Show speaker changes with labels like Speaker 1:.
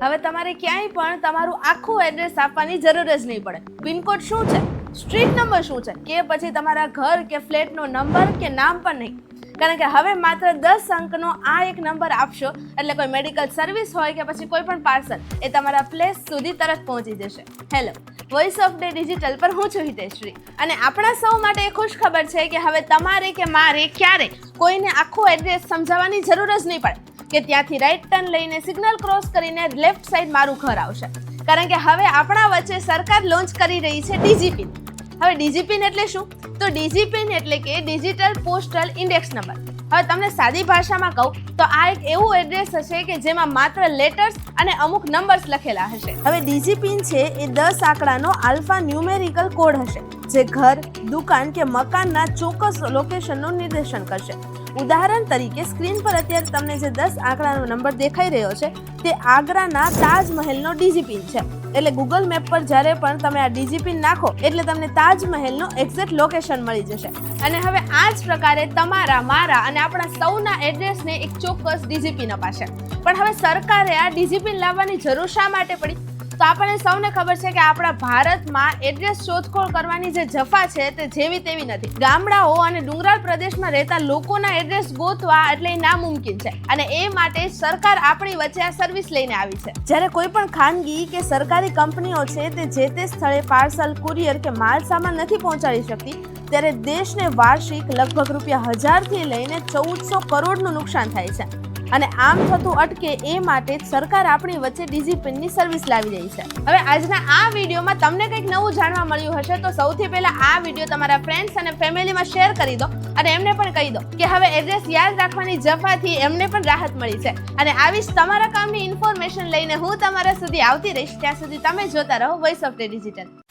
Speaker 1: હવે તમારે ક્યાંય પણ તમારું આખું એડ્રેસ આપવાની જરૂર જ નહીં પડે. પિનકોડ શું છે? સ્ટ્રીટ નંબર શું છે? કે પછી તમારા ઘર કે ફ્લેટનો નંબર કે નામ પણ નહીં. કારણ કે હવે માત્ર દસ અંકનો આ એક નંબર આપશો, એટલે કોઈ મેડિકલ સર્વિસ હોય કે પછી કોઈ પણ પાર્સલ એ તમારા પ્લેસ સુધી તરત પહોંચી જશે. Hello voice of day digital પર હું છું હિતેશ્રી અને આપણા સૌ માટે એ ખુશ ખબર છે કે હવે તમારે કે મારે ક્યારે કોઈને આખું એડ્રેસ સમજાવવાની જરૂર જ નહીં પડે. કે ત્યાંથી રાઈટ ટર્ન લઈને સિગ્નલ ક્રોસ કરીને લેફ્ટ સાઈડ મારું ઘર આવશે. કારણ કે હવે આપણા વચ્ચે સરકાર લોન્ચ કરી રહી છે ડીજીપી હવે ડીજીપીન એટલે શું? તો ડીજીપીન એટલે કે ડિજિટલ પોસ્ટલ ઇન્ડેક્સ નંબર હવે તમને સાદી ભાષામાં કહું, તો આ એક એવું એડ્રેસ હશે કે જેમાં માત્ર લેટર્સ અને અમુક નંબર્સ લખેલા હશે. હવે ડીજીપીન છે એ દસ આંકડાનો આલ્ફા ન્યુમેરિકલ કોડ હશે, જે ઘર, દુકાન કે મકાનના ચોક્કસ લોકેશનનું નિર્દેશન કરશે. ઉદાહરણ તરીકે સ્ક્રીન પર અત્યારે તમને જે દસ આંકડાનો નંબર દેખાઈ રહ્યો છે, તે આગ્રાના તાજમહેલનો ડીજીપીન છે. એટલે ગૂગલ મેપ પર જ્યારે પણ તમે આ ડીજીપીન નાખો, એટલે તમને તાજમહેલનો એક્ઝેક્ટ લોકેશન મળી જશે. અને હવે આ જ પ્રકારે તમારા, મારા અને આપણા સૌના એડ્રેસને એક ચોક્કસ ડીજીપીન અપાશે. પણ હવે સરકારે આ ડીજીપીન લાવવાની જરૂર શા માટે પડી? તો આપણને સૌને ખબર છે કે આપણા ભારતમાં એડ્રેસ શોધખોળ કરવાની જે જફા છે તે જેવી તેવી નથી. ગામડાઓ અને ડુંગરાળ પ્રદેશમાં રહેતા લોકોના એડ્રેસ ગોતવા એટલે નામુમકિન છે. અને એ માટે સરકાર આપણી વચ્ચે આ સર્વિસ લઈને આવી છે. જ્યારે કોઈ પણ ખાનગી કે સરકારી કંપનીઓ છે તે જે તે સ્થળે પાર્સલ કુરિયર કે માલ સામાન નથી પહોંચાડી શકતી, ત્યારે દેશને વાર્ષિક લગભગ રૂપિયા હજારથી લઈને ચૌદસો કરોડનું નુકસાન થાય છે. અને આમ થતું અટકે એ માટે સરકાર આપણી વચ્ચે ડિજિપિનની સર્વિસ લાવી રહી છે. હવે આજના આ વિડીયોમાં તમને કંઈક નવું જાણવા મળ્યું હશે તો સૌથી પહેલા આ વીડિયો તમારા ફ્રેન્ડ્સ અને ફેમિલીમાં શેર કરી દો અને એમને પણ કહી દો કે હવે એડ્રેસ યાદ રાખવાની જફાથી એમને પણ રાહત મળી છે. અને આવી જ તમારા કામની ઇન્ફોર્મેશન લઈને હું તમારા સુધી આવતી રહીશ. ત્યાં સુધી તમે જોતા રહો વોઇસ ઓફ ધ ડિજિટલ